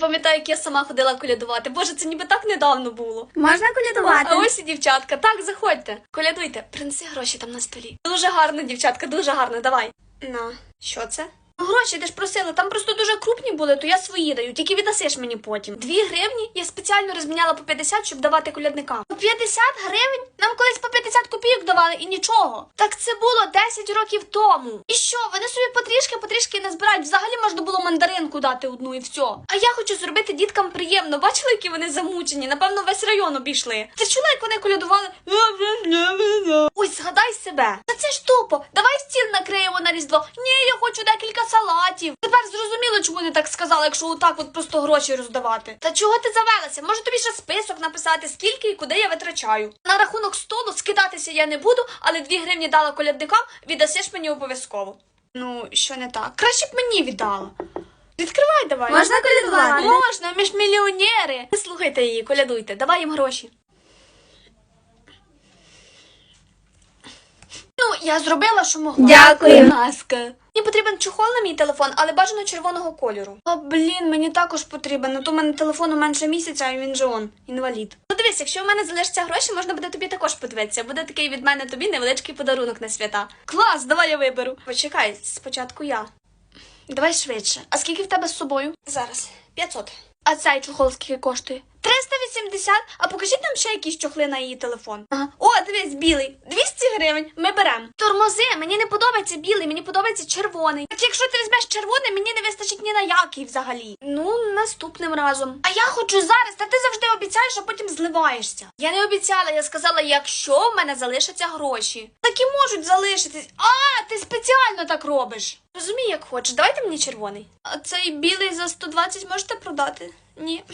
Пам'ятаю, як я сама ходила колядувати. Боже, це ніби так недавно було. Можна А колядувати? ось і дівчатка. Так, заходьте. Колядуйте, принеси гроші там на столі. Дуже гарно, дівчатка, дуже гарно. Давай. На, що це? Гроші, ти ж просила, там просто дуже крупні були, то я свої даю, тільки віддасиш мені потім. Дві гривні я спеціально розміняла по 50, щоб давати колядникам. По 50 гривень? Нам колись по 50 копійок давали і нічого. Так це було 10 років тому. І що, вони собі потрішки, потрішки не збирають. Взагалі можна було мандаринку дати одну і все. А я хочу зробити діткам приємно. Бачили, які вони замучені? Напевно, весь район обійшли. Ти чула, як вони колядували? Ось себе. Та це ж тупо. Давай стіл накриємо на різдво. Ні, я хочу декілька салатів. Тепер зрозуміло, чому вони так сказали, якщо отак от просто гроші роздавати. Та чого ти завелася? Може тобі ще список написати, скільки і куди я витрачаю. На рахунок столу скидатися я не буду, але дві гривні дала колядникам, віддасиш мені обов'язково. Ну, що не так? Краще б мені віддала. Відкривай давай. Можна колядувати? Можна, ми ж мільйонери. Слухайте її, колядуйте, давай їм гроші. Я зробила, що могла. Дякую. Будь ласка. Мені потрібен чохол на мій телефон, але бажано червоного кольору. А блін, мені також потрібен. А то в мене телефону менше місяця, а він же он, інвалід. Ну дивись, якщо в мене залишаться гроші, можна буде тобі також подивитися. Буде такий від мене тобі невеличкий подарунок на свята. Клас, давай я виберу. Почекай, спочатку я. Давай швидше. А скільки в тебе з собою? Зараз 500. А цей чохол скільки коштує? 380, а покажіть нам ще якісь чохли на її телефон. Ага. О, дивись, білий. 200 гривень. Ми беремо. Тормози, мені не подобається білий, мені подобається червоний. Так якщо ти візьмеш червоний, мені не вистачить ні на який взагалі. Ну, наступним разом. А я хочу зараз, та ти завжди обіцяєш, а потім зливаєшся. Я не обіцяла, я сказала, якщо в мене залишаться гроші. Так і можуть залишитись. А, ти спеціально так робиш. Розумій, як хочеш. Давайте мені червоний. А цей білий за 120 можете продати? Ні.